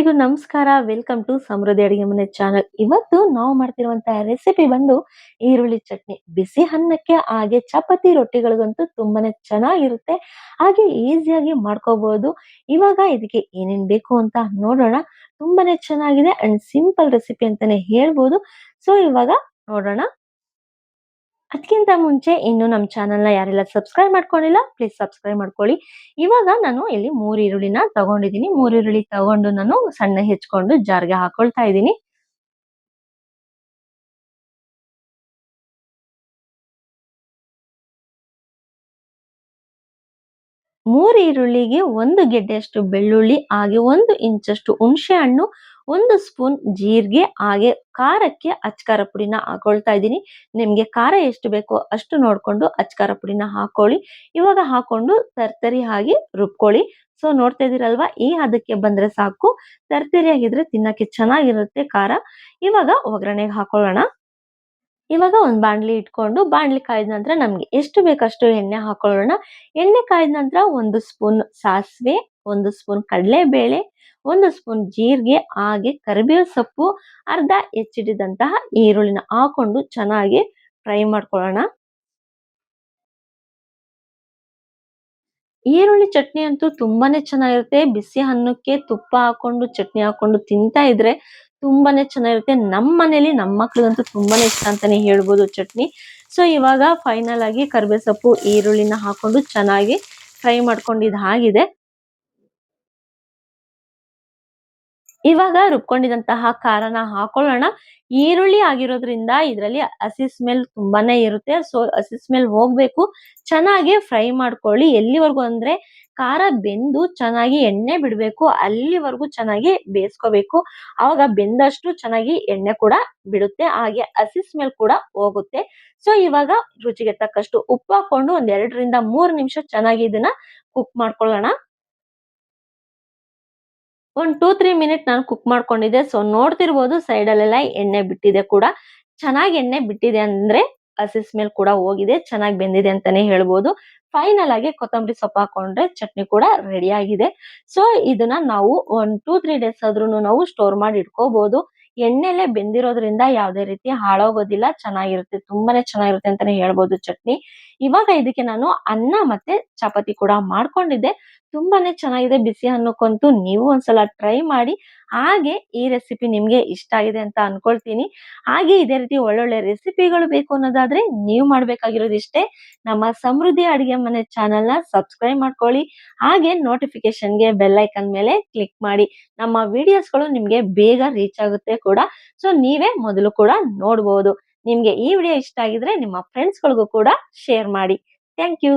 ಎಲ್ಲರಿಗೂ ನಮಸ್ಕಾರ. Welcome to ಸಮೃದ್ಧಿ ಅಡಿಗೆ ಮನೆ ಚಾನಲ್ ಇವತ್ತು ನಾವು ಮಾಡ್ತಿರುವಂತಹ ರೆಸಿಪಿ ಬಂದು ಈರುಳ್ಳಿ ಚಟ್ನಿ. ಬಿಸಿ ಅನ್ನಕ್ಕೆ ಹಾಗೆ ಚಪಾತಿ ರೊಟ್ಟಿಗಳಿಗಂತೂ ತುಂಬಾನೇ ಚೆನ್ನಾಗಿರುತ್ತೆ. ಹಾಗೆ ಈಸಿಯಾಗಿ ಮಾಡ್ಕೋಬಹುದು ಇವಾಗ ಇದಕ್ಕೆ ಏನೇನ್ ಬೇಕು ಅಂತ ನೋಡೋಣ. ತುಂಬಾನೇ ಚೆನ್ನಾಗಿದೆ ಅಂಡ್ ಸಿಂಪಲ್ ರೆಸಿಪಿ ಅಂತಾನೆ ಹೇಳ್ಬೋದು. ಸೊ ಇವಾಗ ನೋಡೋಣ. ಅದಕ್ಕಿಂತ ಮುಂಚೆ ಇನ್ನು ನಮ್ಮ ಚಾನಲ್ನ ಯಾರೆಲ್ಲ ಸಬ್ಸ್ಕ್ರೈಬ್ ಮಾಡ್ಕೊಂಡಿಲ್ಲ ಪ್ಲೀಸ್ ಸಬ್ಸ್ಕ್ರೈಬ್ ಮಾಡ್ಕೊಳ್ಳಿ. ಇವಾಗ ನಾನು ಇಲ್ಲಿ ಮೂರು ಈರುಳ್ಳಿನ ತಗೊಂಡಿದ್ದೀನಿ. ಮೂರು ಈರುಳ್ಳಿ ತಗೊಂಡು ನಾನು ಸಣ್ಣ ಹೆಚ್ಕೊಂಡು ಜಾರ್ಗೆ ಹಾಕೊಳ್ತಾ ಇದ್ದೀನಿ. ಮೂರು ಈರುಳ್ಳಿಗೆ ಒಂದು ಗೆಡ್ಡೆಯಷ್ಟು ಬೆಳ್ಳುಳ್ಳಿ, ಹಾಗೆ ಒಂದು ಇಂಚಷ್ಟು ಹುಣಸೆ ಹಣ್ಣು ಒಂದು ಸ್ಪೂನ್ ಜೀರಿಗೆ, ಹಾಗೆ ಖಾರಕ್ಕೆ ಅಚ್ಕಾರ ಪುಡಿನ ಹಾಕೊಳ್ತಾ ಇದ್ದೀನಿ. ನಿಮಗೆ ಖಾರ ಎಷ್ಟು ಬೇಕೋ ಅಷ್ಟು ನೋಡ್ಕೊಂಡು ಅಚ್ಕಾರ ಪುಡಿನ ಹಾಕೊಳ್ಳಿ. ಇವಾಗ ಹಾಕೊಂಡು ತರ್ತರಿ ಆಗಿ ರುಬ್ಕೊಳ್ಳಿ. ಸೊ, ನೋಡ್ತಾ ಇದ್ದೀರಲ್ವಾ? ಈ ಹದಕ್ಕೆ ಬಂದ್ರೆ ಸಾಕು. ತರ್ತರಿಯಾಗಿದ್ರೆ ತಿನ್ನಕ್ಕೆ ಚೆನ್ನಾಗಿರುತ್ತೆ ಖಾರ. ಇವಾಗ ಒಗ್ಗರಣೆಗೆ ಹಾಕೊಳ್ಳೋಣ. ಇವಾಗ ಒಂದ್ ಬಾಣ್ಲಿ ಇಟ್ಕೊಂಡು ಬಾಣಲಿ ಕಾಯ್ದ ನಂತರ ನಮ್ಗೆ ಎಷ್ಟು ಬೇಕಷ್ಟು ಎಣ್ಣೆ ಹಾಕೊಳ್ಳೋಣ. ಎಣ್ಣೆ ಕಾಯ್ದ ನಂತರ ಒಂದು ಸ್ಪೂನ್ ಸಾಸಿವೆ, ಒಂದು ಸ್ಪೂನ್ ಕಡಲೆಬೇಳೆ, ಒಂದು ಸ್ಪೂನ್ ಜೀರಿಗೆ, ಹಾಗೆ ಕರಿಬೇವು ಸೊಪ್ಪು, ಅರ್ಧ ಹೆಚ್ಚಿಡಿದಂತಹ ಈರುಳ್ಳಿನ ಹಾಕೊಂಡು ಚೆನ್ನಾಗಿ ಫ್ರೈ ಮಾಡ್ಕೊಳ್ಳೋಣ. ಈರುಳ್ಳಿ ಚಟ್ನಿ ಅಂತೂ ತುಂಬಾನೇ ಚೆನ್ನಾಗಿರುತ್ತೆ. ಬಿಸಿ ಅನ್ನಕ್ಕೆ ತುಪ್ಪ ಹಾಕೊಂಡು, ಚಟ್ನಿ ಹಾಕೊಂಡು ತಿಂತಾ ಇದ್ರೆ ತುಂಬಾನೇ ಚೆನ್ನಾಗಿರುತ್ತೆ. ನಮ್ಮ ಮನೇಲಿ ನಮ್ಮ ಮಕ್ಳಿಗಂತೂ ತುಂಬಾನೇ ಇಷ್ಟ ಅಂತಾನೆ ಹೇಳ್ಬೋದು ಚಟ್ನಿ. ಸೊ ಇವಾಗ ಫೈನಲ್ ಆಗಿ ಕರ್ಬೇ ಸೊಪ್ಪು ಈರುಳ್ಳಿನ ಹಾಕೊಂಡು ಚೆನ್ನಾಗಿ ಫ್ರೈ ಮಾಡ್ಕೊಂಡಿದ್ದು ಆಗಿದೆ ಇವಾಗ ರುಬ್ಕೊಂಡಿದಂತಹ ಖಾರನ ಹಾಕೊಳ್ಳೋಣ. ಈರುಳ್ಳಿ ಆಗಿರೋದ್ರಿಂದ ಇದರಲ್ಲಿ ಹಸಿ ಸ್ಮೆಲ್ ತುಂಬಾನೇ ಇರುತ್ತೆ. ಸೊ ಹಸಿ ಸ್ಮೆಲ್ ಹೋಗ್ಬೇಕು. ಚೆನ್ನಾಗಿ ಫ್ರೈ ಮಾಡ್ಕೊಳ್ಳಿ. ಎಲ್ಲಿವರೆಗೂ ಅಂದ್ರೆ ಖಾರ ಬೆಂದು ಚೆನ್ನಾಗಿ ಎಣ್ಣೆ ಬಿಡಬೇಕು. ಅಲ್ಲಿವರೆಗೂ ಚೆನ್ನಾಗಿ ಬೇಯಿಸ್ಕೋಬೇಕು. ಅವಾಗ ಬೆಂದಷ್ಟು ಚೆನ್ನಾಗಿ ಎಣ್ಣೆ ಕೂಡ ಬಿಡುತ್ತೆ. ಹಾಗೆ ಹಸಿ ಸ್ಮೆಲ್ ಕೂಡ ಹೋಗುತ್ತೆ. ಸೊ ಇವಾಗ ರುಚಿಗೆ ತಕ್ಕಷ್ಟು ಉಪ್ಪು ಹಾಕೊಂಡು ಒಂದ್ ಎರಡರಿಂದ ಮೂರು ನಿಮಿಷ ಚೆನ್ನಾಗಿ ಇದನ್ನ ಕುಕ್ ಮಾಡ್ಕೊಳ್ಳೋಣ. ಒಂದ್ ಟೂ ತ್ರೀ ಮಿನಿಟ್ ನಾನು ಕುಕ್ ಮಾಡ್ಕೊಂಡಿದ್ದೆ. ಸೊ ನೋಡ್ತಿರ್ಬೋದು ಸೈಡಲ್ಲೆಲ್ಲ ಎಣ್ಣೆ ಬಿಟ್ಟಿದೆ ಕೂಡ. ಚೆನ್ನಾಗಿ ಎಣ್ಣೆ ಬಿಟ್ಟಿದೆ ಅಂದ್ರೆ ಹಸಿ ಸ್ಮೆಲ್ ಕೂಡ ಹೋಗಿದೆ, ಚೆನ್ನಾಗಿ ಬೆಂದಿದೆ ಅಂತಾನೆ ಹೇಳ್ಬೋದು. ಫೈನಲ್ ಆಗಿ ಕೊತ್ತಂಬರಿ ಸೊಪ್ಪು ಹಾಕೊಂಡ್ರೆ ಚಟ್ನಿ ಕೂಡ ರೆಡಿ ಆಗಿದೆ. ಸೊ ಇದನ್ನ ನಾವು ಒಂದ್ ಟೂ ತ್ರೀ ಡೇಸ್ ಆದ್ರೂ ನಾವು ಸ್ಟೋರ್ ಮಾಡಿ ಇಟ್ಕೋಬಹುದು ಎಣ್ಣೆಲೆ ಬೆಂದಿರೋದ್ರಿಂದ ಯಾವುದೇ ರೀತಿ ಹಾಳಾಗೋದಿಲ್ಲ, ಚೆನ್ನಾಗಿರುತ್ತೆ, ತುಂಬಾನೇ ಚೆನ್ನಾಗಿರುತ್ತೆ ಅಂತಾನೆ ಹೇಳ್ಬೋದು ಚಟ್ನಿ. ಇವಾಗ ಇದಕ್ಕೆ ನಾನು ಅನ್ನ ಮತ್ತೆ ಚಪಾತಿ ಕೂಡ ಮಾಡ್ಕೊಂಡಿದ್ದೆ. ತುಂಬಾನೇ ಚೆನ್ನಾಗಿದೆ ಬಿಸಿ ಅನ್ನಕ್ಕಂತೂ ನೀವು ಒಂದ್ಸಲ ಟ್ರೈ ಮಾಡಿ, ಹಾಗೆ ಈ ರೆಸಿಪಿ ನಿಮ್ಗೆ ಇಷ್ಟ ಆಗಿದೆ ಅಂತ ಅನ್ಕೊಳ್ತೀನಿ. ಹಾಗೆ ಇದೇ ರೀತಿ ಒಳ್ಳೊಳ್ಳೆ ರೆಸಿಪಿಗಳು ಬೇಕು ಅನ್ನೋದಾದ್ರೆ ನೀವು ಮಾಡ್ಬೇಕಾಗಿರೋದು ಇಷ್ಟೇ ನಮ್ಮ ಸಮೃದ್ಧಿ ಅಡಿಗೆ ಮನೆ ಚಾನೆಲ್ನ ಸಬ್ಸ್ಕ್ರೈಬ್ ಮಾಡ್ಕೊಳ್ಳಿ. ಹಾಗೆ ನೋಟಿಫಿಕೇಶನ್ಗೆ ಬೆಲ್ ಐಕನ್ ಮೇಲೆ ಕ್ಲಿಕ್ ಮಾಡಿ. ನಮ್ಮ ವಿಡಿಯೋಸ್ಗಳು ನಿಮ್ಗೆ ಬೇಗ ರೀಚ್ ಆಗುತ್ತೆ ಕೂಡ. ಸೊ ನೀವೇ ಮೊದಲು ಕೂಡ ನೋಡ್ಬೋದು. ನಿಮ್ಗೆ ಈ ವಿಡಿಯೋ ಇಷ್ಟ ಆಗಿದ್ರೆ ನಿಮ್ಮ ಫ್ರೆಂಡ್ಸ್ಗಳಿಗೂ ಕೂಡ ಶೇರ್ ಮಾಡಿ. Thank you